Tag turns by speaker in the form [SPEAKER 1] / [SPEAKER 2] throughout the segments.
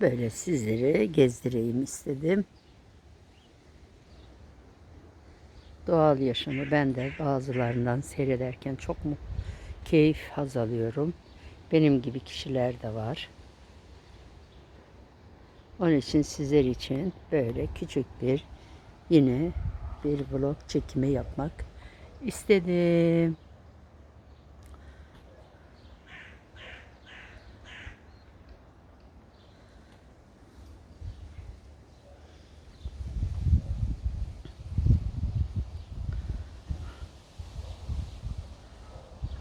[SPEAKER 1] Böyle sizleri gezdireyim istedim. Doğal yaşamı ben de bazılarından seyrederken çok mu keyif haz alıyorum. Benim gibi kişiler de var. Onun için sizler için böyle küçük bir yine bir vlog çekimi yapmak istedim.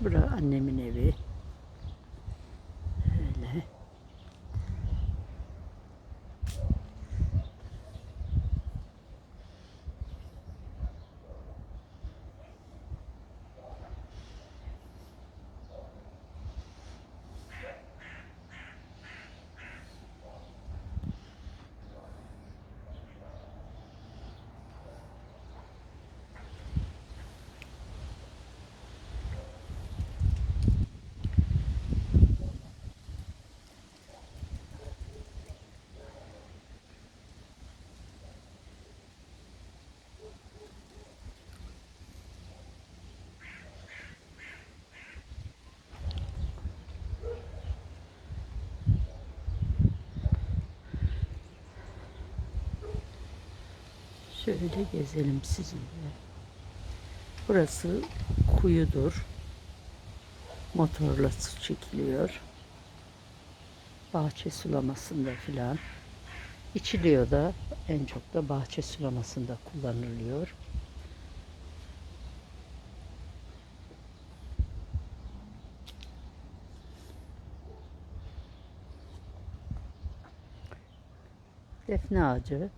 [SPEAKER 1] Bura annemin evi. Şöyle gezelim sizinle. Burası kuyudur. Motorla su çekiliyor. Bahçe sulamasında filan. İçiliyor da en çok da bahçe sulamasında kullanılıyor. Defne ağacı.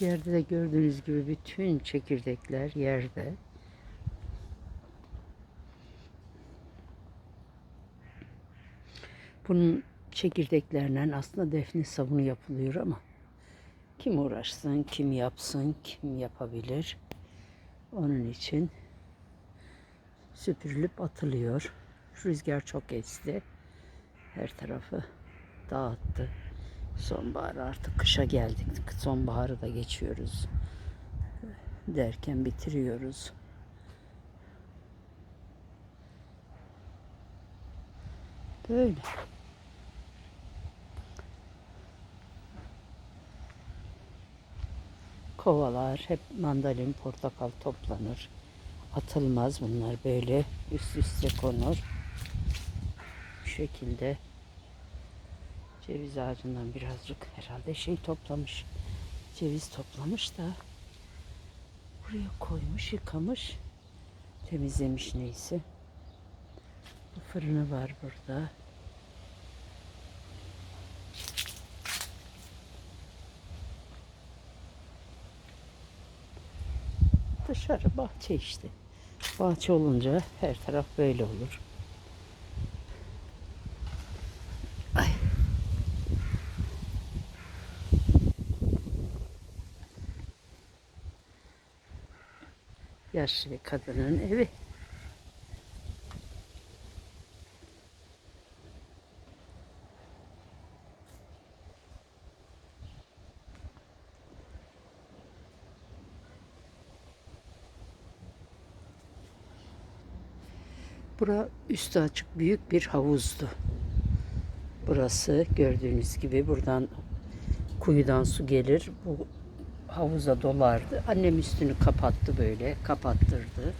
[SPEAKER 1] Yerde de gördüğünüz gibi bütün çekirdekler yerde. Bunun çekirdeklerinden aslında defne sabunu yapılıyor ama kim uğraşsın, kim yapsın, kim yapabilir. Onun için süpürülüp atılıyor. Rüzgar çok esti. Her tarafı dağıttı. Sonbahar artık kışa geldik. Sonbaharı da geçiyoruz. Derken bitiriyoruz. Böyle. Kovalar hep mandalin, portakal toplanır. Atılmaz bunlar böyle üst üste konur. Bu şekilde ceviz ağacından birazcık herhalde şey toplamış. Ceviz toplamış da buraya koymuş, yıkamış, temizlemiş neyse. Bu fırını var burada. Dışarı bahçe işte. Bahçe olunca her taraf böyle olur. Yaşlı kadının evi. Bura üstü açık büyük bir havuzdu. Burası gördüğünüz gibi buradan kuyudan su gelir. Bu havuza dolardı. Annem üstünü kapattı böyle, kapattırdı.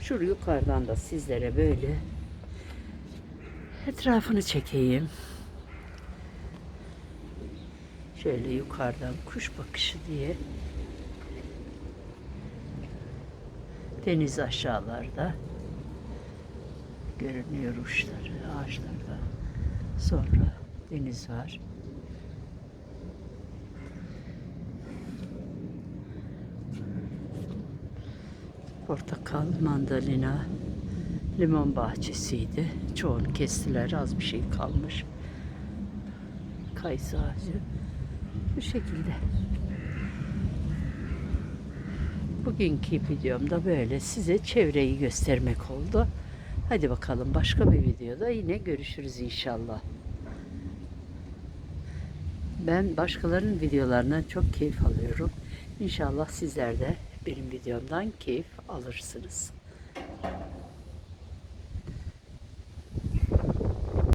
[SPEAKER 1] Şu yukarıdan da sizlere böyle etrafını çekeyim. Şöyle yukarıdan kuş bakışı diye. Deniz aşağılarda görünüyor uçları, ağaçlarda. Sonra deniz var. Portakal, mandalina, limon bahçesiydi. Çoğunu kestiler, az bir şey kalmış. Kayısı ağacı. Bu şekilde. Bugünkü videomda böyle size çevreyi göstermek oldu. Hadi bakalım başka bir videoda yine görüşürüz inşallah. Ben başkalarının videolarından çok keyif alıyorum. İnşallah sizler de benim videomdan keyif alırsınız.